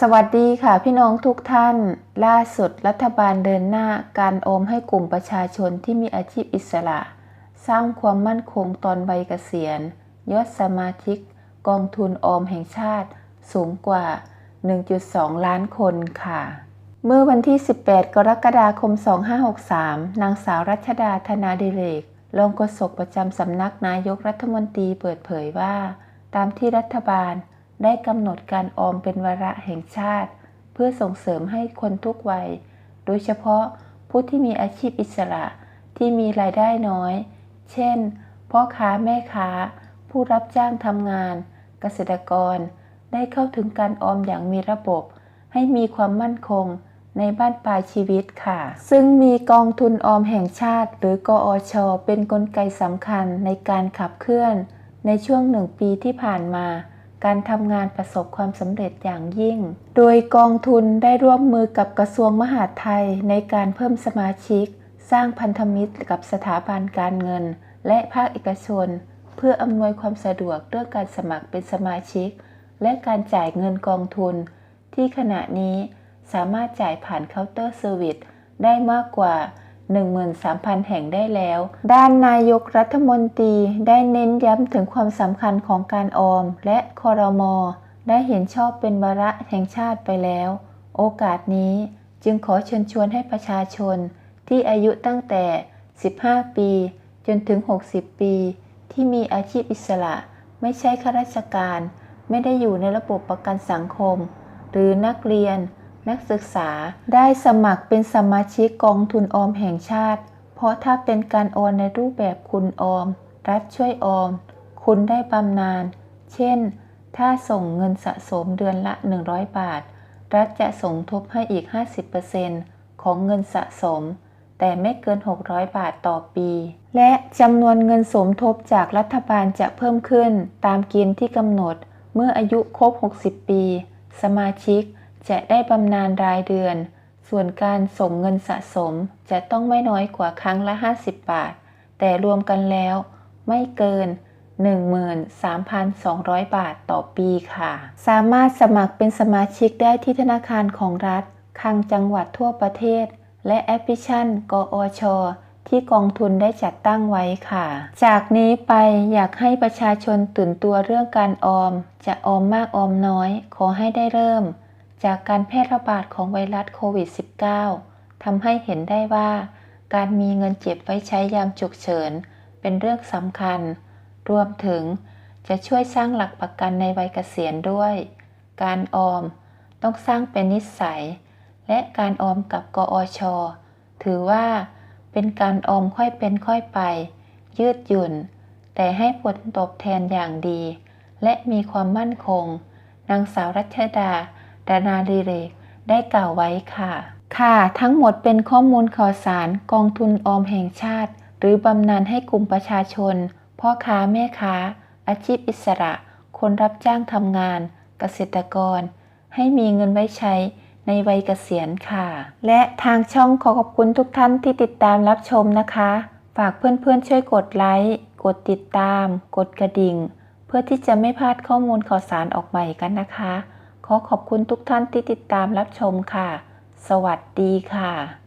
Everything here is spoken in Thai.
สวัสดีค่ะพี่น้องทุกท่าน ล่าสุดรัฐบาลเดินหน้าการโอมให้กลุ่มประชาชนที่มีอาชีพอิสระ สร้างความมั่นคงตอนใบเกษียณ ยอดสมาชิก กองทุนออมแห่งชาติ สูงกว่า 1.2 ล้านคนค่ะ เมื่อวันที่ 18 กรกฎาคม 2563 นางสาวรัชดาธนาดิเรกรองโฆษกประจำสำนักนายกรัฐมนตรีเปิดเผยว่า ตามที่รัฐบาล ได้กำหนดการออมเป็นวาระแห่งชาติ เพื่อส่งเสริมให้คนทุกวัย โดยเฉพาะผู้ที่มีอาชีพอิสระที่มีรายได้น้อย เช่น พ่อค้าแม่ค้า ผู้รับจ้างทำงาน เกษตรกร ได้เข้าถึงการออมอย่างมีระบบ ให้มีความมั่นคงในบ้านปลายชีวิตค่ะ ซึ่งมีกองทุนออมแห่งชาติ หรือกอชอเป็นนกลไกสำคัญในการขับเคลื่อน ในช่วงหนึ่งปีที่ผ่านมา การทำงานประสบความสำเร็จอย่างยิ่ง โดยกองทุนได้ร่วมมือกับกระทรวงมหาดไทยในการเพิ่มสมาชิก สร้างพันธมิตรกับสถาบันการเงิน และภาคเอกชน เพื่ออำนวยความสะดวกเรื่องการสมัครเป็นสมาชิก และการจ่ายเงินกองทุน ที่ขณะนี้สามารถจ่ายผ่านเคาน์เตอร์เซอร์วิสได้มากกว่า 13,000 แห่งได้แล้ว ด้านนายกรัฐมนตรีได้เน้นย้ำถึงความสำคัญของการออม และคอรมอได้เห็นชอบเป็นวาระแห่งชาติไปแล้ว โอกาสนี้จึงขอเชิญชวนให้ประชาชน ที่อายุตั้งแต่ 15 ปี จนถึง 60 ปี ที่มีอาชีพอิสระ ไม่ใช่ข้าราชการ ไม่ได้อยู่ในระบบประกันสังคม หรือนักเรียน นักศึกษาได้สมัครเป็นสมาชิกกองทุนออมแห่งชาติ เพราะถ้าเป็นการโอนในรูปแบบคุณออม รัฐช่วยออม คุณได้บำนาญ เช่น ถ้าส่งเงินสะสมเดือนละ 100 บาท รัฐจะสมทบให้อีก 50%ของเงินสะสม แต่ไม่เกิน 600 บาทต่อปี และจำนวนเงินสมทบจากรัฐบาลจะเพิ่มขึ้นตามเกณฑ์ที่กำหนด เมื่ออายุครบ 60 ปี สมาชิก จะได้บำนาญรายเดือน ส่วนการส่งเงินสะสมจะต้องไม่น้อยกว่าครั้งละ 50 บาท แต่รวมกันแล้วไม่เกิน 13,200 บาทต่อปีค่ะ สามารถสมัครเป็นสมาชิกได้ที่ธนาคารของรัฐคลังจังหวัดทั่วประเทศ และแอปพลิชันกอชที่กองทุนได้จัดตั้งไว้ค่ะ จากนี้ไปอยากให้ประชาชนตื่นตัวเรื่องการออม จะออมมากออมน้อย ขอให้ได้เริ่ม จากการแพร่ระบาดของไวรัสโควิด -19 ทำให้เห็นได้ว่า การมีเงินเจ็บไว้ใช้ยามฉุกเฉิน เป็นเรื่องสำคัญ รวมถึงจะช่วยสร้างหลักประกันในวัยเกษียณด้วย การออมต้องสร้างเป็นนิสัย และการออมกับกอช ถือว่าเป็นการออมค่อยเป็นค่อยไป ยืดหยุ่น แต่ให้ผลตอบแทนอย่างดี และมีความมั่นคง นางสาวรัชดา ดานาลีเรกได้กล่าวไว้ค่ะ ค่ะทั้งหมดเป็นข้อมูลข่าวสารกองทุนออมแห่งชาติ หรือบำนาญให้กลุ่มประชาชน พ่อค้าแม่ค้า อาชีพอิสระ คนรับจ้างทำงาน เกษตรกร ให้มีเงินไว้ใช้ในวัยเกษียณค่ะ และทางช่องขอขอบคุณทุกท่านที่ติดตามรับชมนะคะ ฝากเพื่อนๆช่วยกดไลค์ กดติดตาม กดกระดิ่ง เพื่อที่จะไม่พลาดข้อมูลข่าวสารออกใหม่กันนะคะ ขอขอบคุณทุกท่านที่ติดตามรับชมค่ะ สวัสดีค่ะ